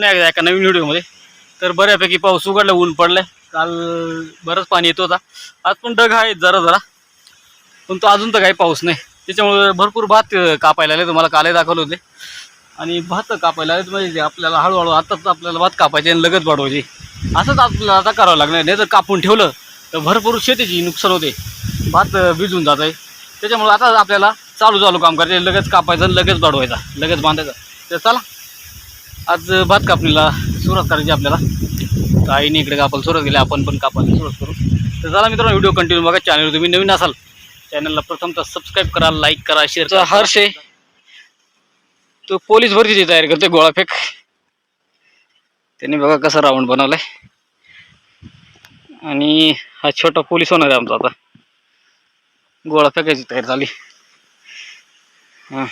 नाही एकदा एका नवीन व्हिडिओमध्ये. तर बऱ्यापैकी पाऊस उघडला ऊन पडलाय. काल बरंच पाणी येत होता. आज पण ढग आहे जरा जरा. पण तो अजून तर काही पाऊस नाही. त्याच्यामुळे भरपूर भात कापायला आले. तुम्हाला कालही दाखवले होते. आणि भात कापायला आले म्हणजे आपल्याला हळूहळू आताच आपल्याला भात कापायचे आणि लगत वाढवायची. असंच आपल्याला आता करावं लागणार. नाही जर कापून ठेवलं तर भरपूर शेतीची नुकसान होते. भात भिजून जात आहे त्याच्यामुळे आता आपल्याला चालू चालू काम करायचं लगेच कापायचं आणि लगेच वाढवायचा. लगेच बांधायचा. तर चला आज भात कापणीला सुरुवात करायची आपल्याला. तर आईने इकडे कापायला सुरुवात केली आपण पण कापायला सुरुवात करू. तर चला मित्रांनो व्हिडिओ कंटिन्यू बघा. चॅनल तुम्ही नवीन असाल चॅनलला प्रथमतः सबस्क्राईब करा लाईक करा शेअर करा. हर्ष आहे तो पोलीस भरतीची तयारी करते गोळाफेक त्यांनी बघा कसा राऊंड बनवलाय. आणि हा छोटा पोलीस होणार आहे आमचा आता. गोळा फेकायची तयारी झाली हां.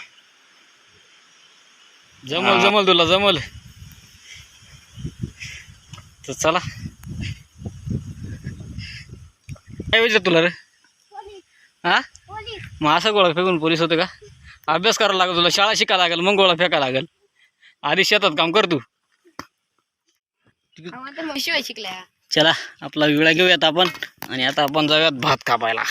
जमल जमल तुला जमल. तर चला. काय विचार तुला रे? हा? मग असं गोळा फेकून पोलीस होते का? अभ्यास करावा लागेल तुला शाळा शिकायला लागेल मग गोळा फेकायला लागेल. आधी शेतात काम कर तू. शिवाय शिकल्या. चला आपला विळा घेऊयात आपण. आणि आता आपण जाऊयात भात कापायला.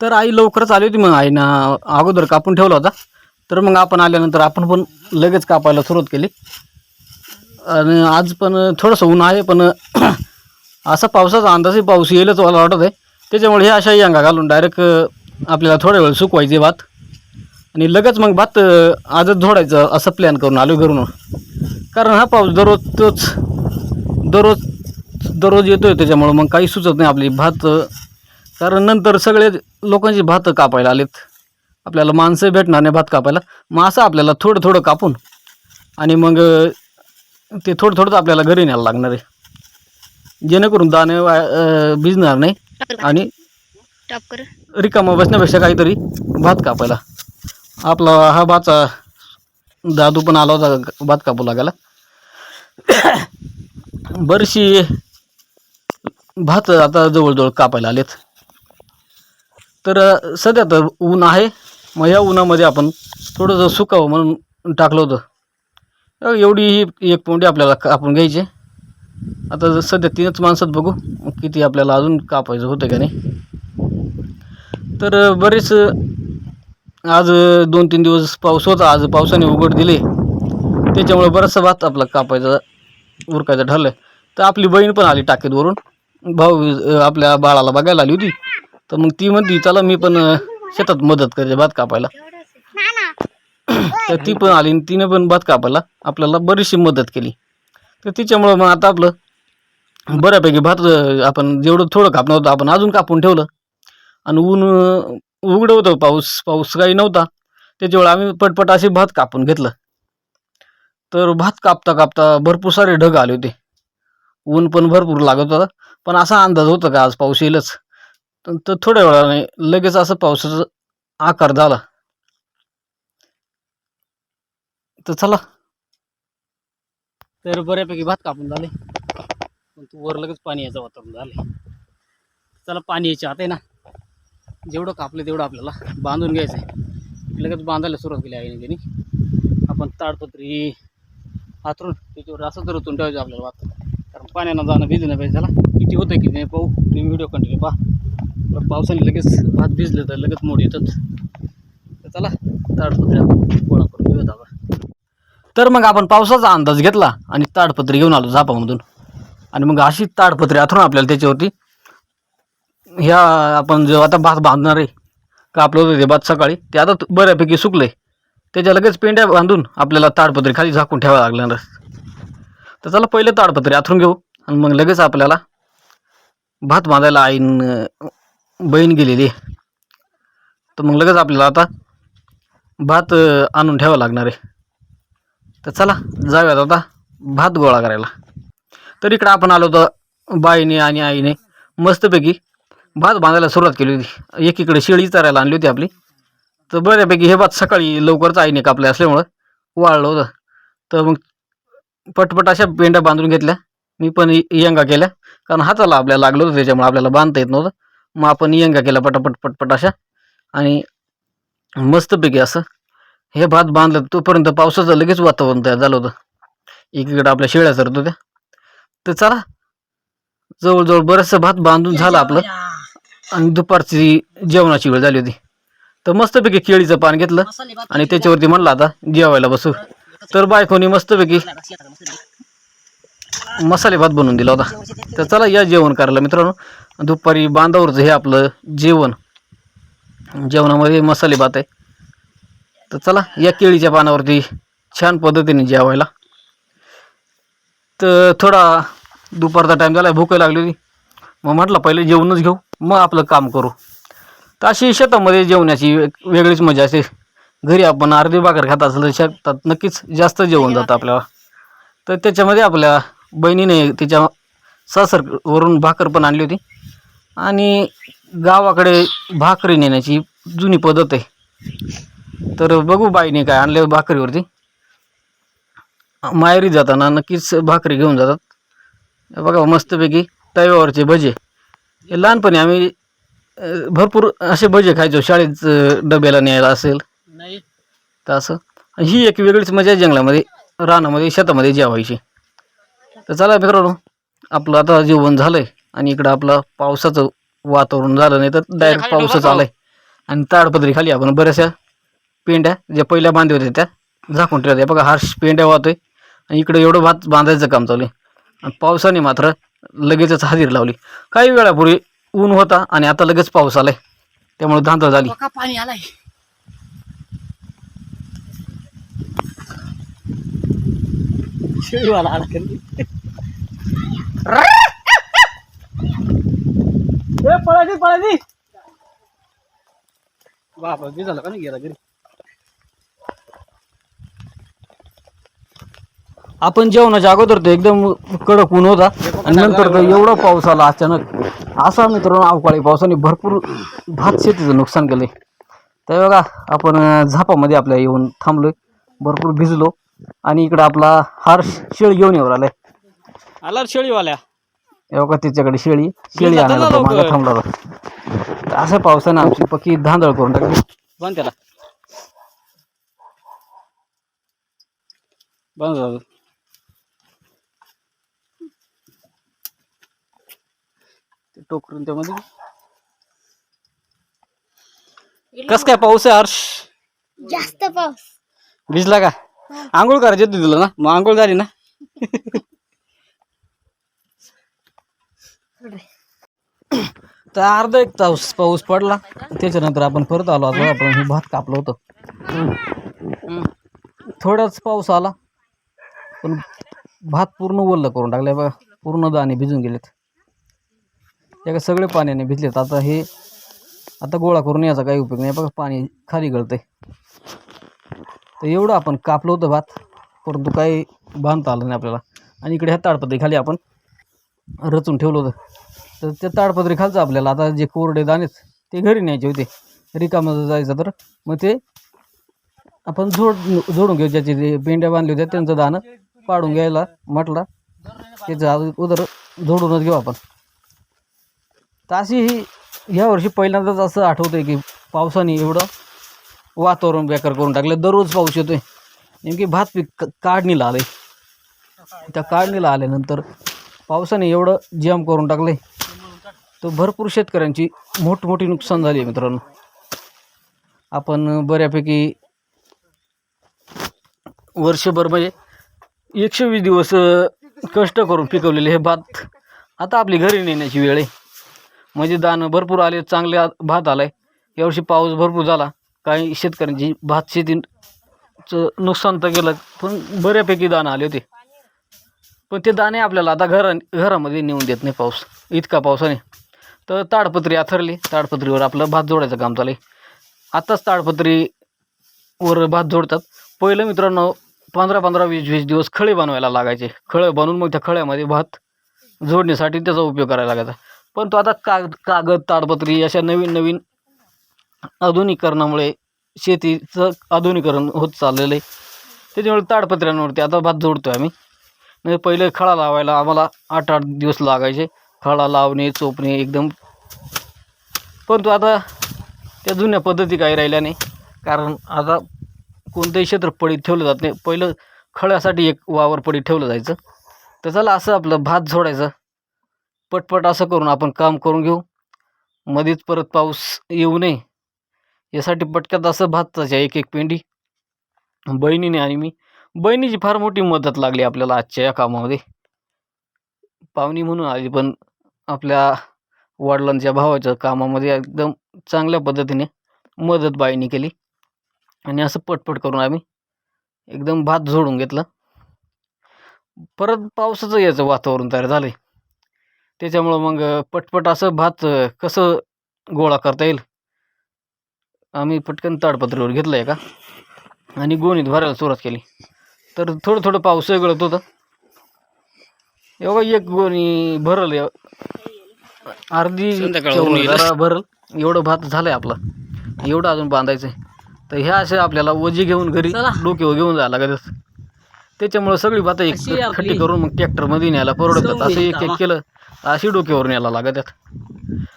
तर आई लवकरच आली होती मग आईनं अगोदर कापून ठेवला होता. तर मग आपण आल्यानंतर आपण पण लगेच कापायला सुरुवात केली. आणि आज पण थोडंसं ऊन आहे पण असा पावसाचा अंदाजही पाऊस येईलच मला वाटत आहे. त्याच्यामुळे हे अशाही अंगा घालून डायरेक्ट आपल्याला थोड्या वेळ सुकवायचे भात. आणि लगेच मग भात आजच झोडायचं असं प्लॅन करून आलो घरून. कारण हा पाऊस दररोज तोच दररोज दररोज येतोय त्याच्यामुळं मग काही सुचत नाही. आपली भात कारण नंतर सगळे लोकांची भात कापायला आलेत. आपल्याला माणसं भेटणार नाही भात कापायला. मग असं आपल्याला थोडं थोडं कापून आणि मग ते थोडं थोडंच आपल्याला घरी न्यायला लागणार आहे. जेणेकरून दाणे वाया- भिजणार नाही आणि रिकामा बसण्यापेक्षा काहीतरी भात कापायला. आपला हा भाचा दादू पण आला होता भात कापू लागायला. बरीचशी भात आता जवळजवळ कापायला आलेत. तर सध्या तर ऊन आहे. मग या उन्हामध्ये आपण थोडंसं सुकावं म्हणून टाकलं होतं. एवढी ही एक पोंडी आपल्याला कापून घ्यायची. आता सध्या तीनच माणसात बघू किती आपल्याला अजून कापायचं होतं का नाही. तर बरेच आज दोन तीन दिवस पाऊस होता. आज पावसाने उघड दिले. त्याच्यामुळे बराचसा भात आपला कापायचा उरकायचं ठरलं तर आपली बहीण पण आली टाकीत वरून. भाऊ आपल्या बाळाला बघायला आली होती. तर मग ती म्हणती चला मी पण शेतात मदत करते भात कापायला. तर ती पण आली आणि तिने पण भात कापायला आपल्याला बरीचशी मदत केली. तर तिच्यामुळं मग आता आपलं बऱ्यापैकी भात आपण जेवढं थोडं कापणं होतं आपण अजून कापून ठेवलं. आणि ऊन उघडं होतं पाऊस पाऊस काही नव्हता. त्याच्यामुळे आम्ही पटपट असे भात कापून घेतलं. तर भात कापता कापता भरपूर सारे ढग आले होते. ऊन पण भरपूर लागत होता. पण असा अंदाज होता का आज पाऊस येईलच. तर- तर थोड्या वेळाने लगेच असं पावसाचा आकार झाला. तर चला. तर बऱ्यापैकी भात कापून झाले. पण तू वर लगेच पाणी यायचं वातावरण झाले चला पाणी यायचे. आता आहे ना जेवढं कापलं तेवढं आपल्याला बांधून घ्यायचं आहे लगेच बांधायला सुरुवात केली आहे त्यांनी आपण ताडपत्री हातरून त्याच्यावर असं तर ओतून ठेवायचं आपल्याला वातावरण. कारण पाण्यानं जाणं भिजणं पाहिजे त्याला किती होतं किती नाही पाहू. तुम्ही व्हिडिओ कंटिन्यू पहा. पावसाने लगेच भात भिजले तर लगेच मोड येतात. तर चला ताडपत्र्या गोळा करून घेऊयात आता तर मग आपण पावसाचा अंदाज घेतला आणि ताडपत्री घेऊन आलो झापामधून. आणि मग अशी ताडपत्री आथरून आपल्याला त्याच्यावरती ह्या आपण जेव्हा आता भात बांधणार आहे कापलं होतं ते भात सकाळी ते आता बऱ्यापैकी सुकले त्याच्या लगेच पेंड्या बांधून आपल्याला ताडपत्री खाली झाकून ठेवावं लागणार तर चला पहिले ताडपत्री आथरून घेऊ आणि मग लगेच आपल्याला भात बांधायला आईन बहीण गेलेली. तर मग लगेच आपल्याला आता भात आणून ठेवावं लागणार आहे. तर चला जाऊयात आता भात गोळा करायला. तर इकडं आपण आलो होतो बाईने आणि आईने. मस्तपैकी भात बांधायला सुरुवात केली होती. एकीकडे शेळी चरायला आणली होती आपली. तर बऱ्यापैकी हे भात सकाळी लवकरच आईने कापले असल्यामुळं वाळलं होतं. तर मग पटपट अशा पेंड्या बांधून घेतल्या. मी पण यंगा केल्या. कारण हाताला आपल्याला लागलं होतं त्याच्यामुळे आपल्याला बांधता येत नव्हतं. मग आपण यंगा केला पटापट पटपट अशा. आणि मस्तपैकी असं हे भात बांधलं तोपर्यंत पावसाचं लगेच वातावरण तयार झालं होतं. एकीकडे आपल्या शेळ्या चरत होत्या. तर चला जवळजवळ बरंचसं भात बांधून झालं आपलं. आणि दुपारची जेवणाची वेळ झाली होती. तर मस्तपैकी केळीचं पान घेतलं आणि त्याच्यावरती म्हणलं आता जेवायला बसू. तर बायकोनी मस्तपैकी मसाले भात बनवून दिला होता. तर चला या जेवण करायला मित्रांनो. दुपारी बांधावरचं हे आपलं जेवण. जेवणामध्ये मसाले भात आहे. तर चला या केळीच्या पानावरती छान पद्धतीने जेवायला. तर थोडा दुपारचा टाईम झाला भूक लागली होती. मग म्हटलं पहिले जेवणच घेऊ मग आपलं काम करू. तर अशी शेतामध्ये जेवण्याची वेगळीच मजा असते. घरी आपण अर्धी भाकर खात असलं तर शेतात नक्कीच जास्त जेवण जातं आपल्याला. तर त्याच्यामध्ये आपल्या बहिणीने तिच्या सासरवरून भाकर पण आणली होती. आणि गावाकडे भाकरी नेण्याची जुनी पद्धत आहे. तर बघू बाईने काय आणले भाकरीवरती. माहेरी जाताना नक्कीच भाकरी घेऊन जातात. बघा मस्तपैकी तव्यावरचे भजे. हे लहानपणी आम्ही भरपूर असे भजे खायचो शाळेत डब्याला न्यायला असेल. तर असं. ही एक वेगळीच मजा आहे जंगलामध्ये रानामध्ये शेतामध्ये जेवायची. तर चला मित्रांनो आपलं आता जेवण झालंय आणि इकडं आपलं पावसाचं वातावरण झालं नाही तर डायरेक्ट पाऊसच आलाय. आणि ताडपत्री खाली आपण बऱ्याचशा पेंड्या ज्या पहिल्या बांधल्या होत्या त्या झाकून ठेवल्या बघा हा पेंड्या वाहतोय आणि इकडं एवढं भात बांधायचं काम चालू आहे. आणि पावसाने मात्र लगेचच हजेरी लावली. काही वेळापूर्वी ऊन होता आणि आता लगेच पाऊस आलाय. त्यामुळे धांदळ झाली. पाणी आलाय. आला पळाली पळाली. बापा ते झालं का नाही गेला घरी? आपण जेवणाच्या अगोदर तर एकदम कडक ऊन होता. आणि नंतर तर एवढा पाऊस आला अचानक. असा मित्रांनो अवकाळी पावसाने भरपूर भात शेतीचं नुकसान केलंय. तर बघा आपण झापामध्ये आपल्या येऊन थांबलोय. भरपूर भिजलो. आणि इकडं आपला हार शेळी घेऊन येऊ आलाय आला शेळीवाल्या. हे बघा त्याच्याकडे शेळी. शेळी आणायला मागं लवकर. थांबला होता. तर अशा पावसाने आमची पक्की धांदळ करून टाकली बांध त्याला. बांध झालं. ते टोकरून त्यामध्ये. कस काय पाऊस आहे हर्ष? जास्त पाऊस. भिजला का? आंघोळ करायची होती तुला ना? मग आंघोळ झाली ना? तर अर्धा एक तास पाऊस पडला. त्याच्यानंतर आपण परत आलो. आता आपण हे भात कापलं होतं. थोडाच पाऊस आला. पण भात पूर्ण ओल्लं करून टाकले बघा. पूर्ण दाणे भिजून गेलेत. या सगळे पाण्याने भिजलेत. आता हे आता गोळा करून याचा काही उपयोग नाही. बघा पाणी खाली गळतंय. तर एवढं आपण कापलं होतं भात. परंतु काही बांधता आलं नाही आपल्याला. आणि इकडे ह्या ताडपत्री खाली आपण रचून ठेवलं होतं. तर ते ताडपत्री खालचं आपल्याला. आता जे कोरडे दाणेच ते घरी न्यायचे होते. रिकामध्ये जायचं तर. मग ते आपण जोड जोडून घेऊ. ज्याचे जे पेंड्या बांधले होत्या त्यांचं दाणं पाडून घ्यायला म्हटला. त्याचं उदर जोडूनच घेऊ आपण. तर अशी ही ह्या वर्षी पहिल्यांदाच असं आठवतंय की पावसाने एवढं वातावरण बेकार करून टाकलं. दररोज पाऊस येतोय. नेमकी भात पीक काढणीला काढणीला आलंय. त्या काढणीला आल्यानंतर पावसाने एवढं जाम करून टाकलं आहे तर भरपूर शेतकऱ्यांची मोठमोठी नुकसान झाली आहे मित्रांनो. आपण बऱ्यापैकी वर्षभर म्हणजे एकशे वीस दिवस कष्ट करून पिकवलेले हे भात. आता आपली घरी नेण्याची वेळ आहे. म्हणजे दाणं भरपूर आले चांगले आ- भात आहे यावर्षी पाऊस भरपूर झाला. काही शेतकऱ्यांची भात शेतीचं नुकसान तर गेलं पण बऱ्यापैकी दाणं आले होते. पण ते दाणे आपल्याला आता घरा घरामध्ये नेऊन देत नाही पाऊस. इतका पावसाने तर ताडपत्री आथरली. ताडपत्रीवर आपलं भात जोडायचं काम चालू आहे. आत्ताच ताडपत्रीवर भात जोडतात. पहिलं मित्रांनो पंधरा पंधरा वीस वीस दिवस खळे बनवायला लागायचे. खळं बनवून मग त्या खळ्यामध्ये भात जोडण्यासाठी त्याचा उपयोग करायला लागायचा. पण तो आता काग कागद ताडपत्री अशा नवीन नवीन आधुनिकरणामुळे शेतीचं आधुनिकरण होत चाललेलं आहे. त्याच्यामुळे ताडपत्र्यांवरती आता भात जोडतो आम्ही. नाही पहिले खळा लावायला आम्हाला आठ आठ दिवस लागायचे. खळा लावणे चोपणे एकदम. परंतु आता त्या जुन्या पद्धती काही राहिल्या नाही. कारण आता कोणतंही क्षेत्र पडीत ठेवलं जात नाही. पहिलं खळ्यासाठी एक वावर पडीत ठेवलं जायचं. तर चला असं आपलं भात झोडायचं. पटपट असं करून आपण काम करून घेऊ. मध्येच परत पाऊस येऊ नये. यासाठी पटक्यात असं भाताच्या एक एक पेंडी. बहिणीने आणि मी बहिणीची फार मोठी मदत लागली आपल्याला आजच्या या कामामध्ये पाहुणी म्हणून आली पण आपल्या वडिलांच्या भावाच्या कामामध्ये एकदम चांगल्या पद्धतीने मदत बाईने केली. आणि असं पटपट करून आम्ही एकदम भात झोडून घेतलं. परत पावसाचं याचं वातावरण तयार झालं आहे त्याच्यामुळं मग पटपट असं भात कसं गोळा करता येईल? आम्ही पटकन ताडपत्रीवर घेतलं आहे का? आणि गोणीत भरायला सुरुवात केली. तर थोडं थोडं पाऊस गळत होतं. एवढा एक गोणी भरल अर्धी भरल. एवढं भात झालंय आपलं. एवढं अजून बांधायचं आहे तर ह्या अशा आपल्याला ओजी घेऊन घरी चला. डोक्यावर घेऊन जायला लागत त्याच्यामुळे सगळी भात एक खट्टी करून मग ट्रॅक्टरमध्ये न्यायला परवडतात. सवयी असं एक एक. केलं अशी डोक्यावर न्यायला लागत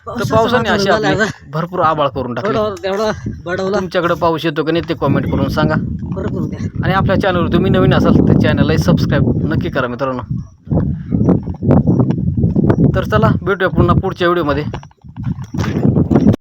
तर पावसाने अशी आपली भरपूर आबाळ करून टाकली. तेवढं बडवलं. तुमच्याकडे पाऊस येतो का नाही ते कमेंट करून सांगा. भरपूर द्या. आणि आपल्या चॅनलवर तुम्ही नवीन असाल तर चॅनलला सबस्क्राईब नक्की करा मित्रांनो. तर चला भेटूया पुन्हा पुढच्या व्हिडिओमध्ये